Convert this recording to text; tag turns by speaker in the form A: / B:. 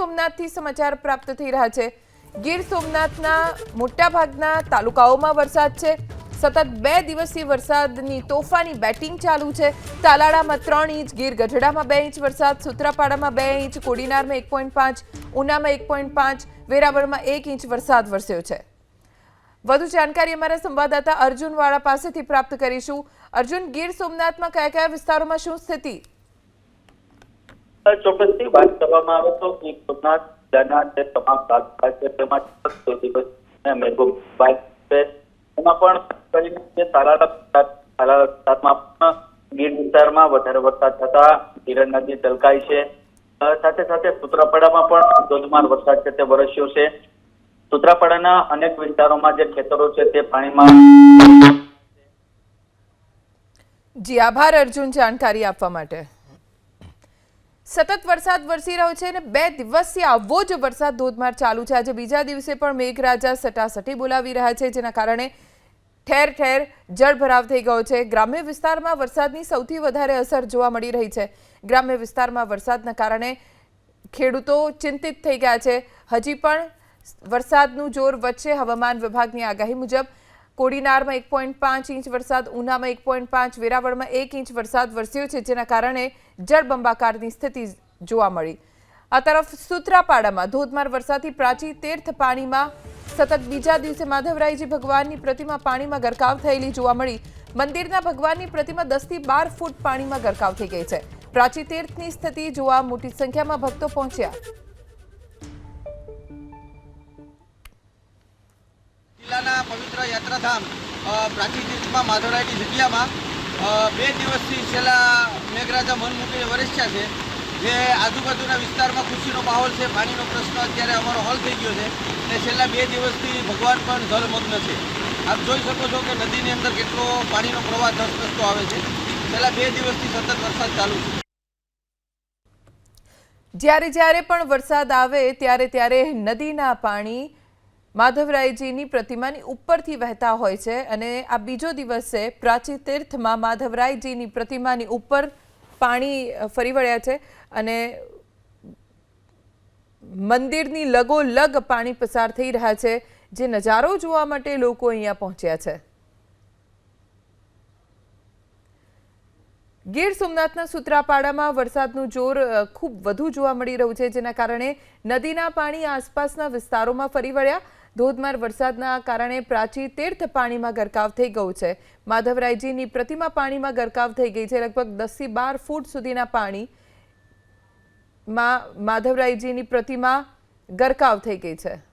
A: સોમનાથથી સમાચાર પ્રાપ્ત થઈ રહ્યા છે. ગીર સોમનાથના મોટાભાગના તાલુકાઓમાં વરસાદ છે. સતત બે દિવસથી વરસાદની તોફાની બેટિંગ ચાલુ છે. તાલાળામાં ત્રણ ઇંચ, ગીર ગઢડામાં બે ઇંચ વરસાદ, સુત્રાપાડામાં બે ઇંચ, કોડીનારમાં એક પોઈન્ટ પાંચ, ઉનામાં એક પોઈન્ટ પાંચ, વેરાવળમાં એક ઇંચ વરસાદ વરસ્યો છે. વધુ જાણકારી અમારા સંવાદદાતા અર્જુન વાળા પાસેથી પ્રાપ્ત કરીશું. અર્જુન, ગીર સોમનાથમાં કયા કયા વિસ્તારોમાં શું સ્થિતિ?
B: ચોક્કસથી વાત કરવામાં આવે તો સોમનાથ જિલ્લાના જે તમામ સાથે સાથે સૂત્રાપાડામાં પણ ધોધમાર વરસાદ છે, તે વરસ્યો છે. સૂત્રાપાડાના અનેક વિસ્તારોમાં જે ખેતરો છે, તે પાણીમાં
A: જી, આભાર અર્જુન જાણકારી આપવા માટે. સતત વરસાદ વરસી રહ્યો છે અને બે દિવસથી આવો જ વરસાદ ધોધમાર ચાલુ છે. આજે બીજા દિવસે પણ મેઘરાજા સટાસટી બોલાવી રહ્યા છે, જેના કારણે ઠેર ઠેર જળભરાવ થઈ ગયો છે. ગ્રામ્ય વિસ્તારમાં વરસાદની સૌથી વધારે અસર જોવા મળી રહી છે. ગ્રામ્ય વિસ્તારમાં વરસાદના કારણે ખેડૂતો ચિંતિત થઈ ગયા છે. હજી પણ વરસાદનું જોર વચ્ચે હવામાન વિભાગની આગાહી મુજબ કોડીનારમાં એક પોઈન્ટ પાંચ ઇંચ વરસાદ, ઉનામાં એક પોઈન્ટ પાંચ, વેરાવળમાં એક ઇંચ વરસાદ વરસ્યો છે, જેના કારણે જળબંબાકારની સ્થિતિ જોવા મળી. આ તરફ સુત્રાપાડામાં ધોધમાર વરસાદથી પ્રાચી તીર્થ પાણીમાં સતત બીજા દિવસે માધવરાયજી ભગવાનની પ્રતિમા પાણીમાં ગરકાવ થયેલી જોવા મળી. મંદિરના ભગવાનની પ્રતિમા દસથી બાર ફૂટ પાણીમાં ગરકાવ થઈ ગઈ છે. પ્રાચી તીર્થની સ્થિતિ જોવા મોટી સંખ્યામાં ભક્તો પહોંચ્યા.
C: અ, પ્રાચી તીર્થમાં માધવરાયની જગ્યામાં બે દિવસથી છેલ્લા મેઘરાજા મન મૂકીને વરસ્યા છે જે આજુબાજુના વિસ્તારમાં ખુશીનો માહોલ છે પાણીનો પ્રશ્ન અત્યારે અમારો હલ થઈ ગયો છે અને છેલ્લા બે દિવસથી ભગવાન પણ જળમગ્ન છે. આપ જોઈ શકો છો કે નદીની અંદર કેટલો પાણીનો પ્રવાહ ધસધસતો આવે છે. છેલ્લા બે દિવસથી સતત વરસાદ ચાલુ છે.
A: જ્યારે જ્યારે પણ વરસાદ આવે ત્યારે ત્યારે નદીના પાણી માધવરાયજીની પ્રતિમાની ઉપરથી વહેતા હોય છે અને આ બીજો દિવસ છે પ્રાચી તીર્થમાં માધવરાયજીની પ્રતિમાની ઉપર પાણી ફરી વળ્યા છે અને મંદિરની લગોલગ પાણી પસાર થઈ રહ્યા છે, જે નજારો જોવા માટે લોકો અહીંયા પહોંચ્યા છે. ગીર સોમનાથના સુત્રાપાડામાં વરસાદનું જોર ખૂબ વધુ જોવા મળી રહ્યું છે, જેના કારણે નદીના પાણી આસપાસના વિસ્તારોમાં ફરી વળ્યા ધોધમાર વરસાદના કારણે પ્રાચી તીર્થ પાણીમાં ગરકાવ થઈ ગયું છે. માધવરાયજીની પ્રતિમા પાણીમાં ગરકાવ થઈ ગઈ છે. લગભગ દસથી બાર ફૂટ સુધીના પાણી માં માધવરાયજીની પ્રતિમા ગરકાવ થઈ ગઈ છે.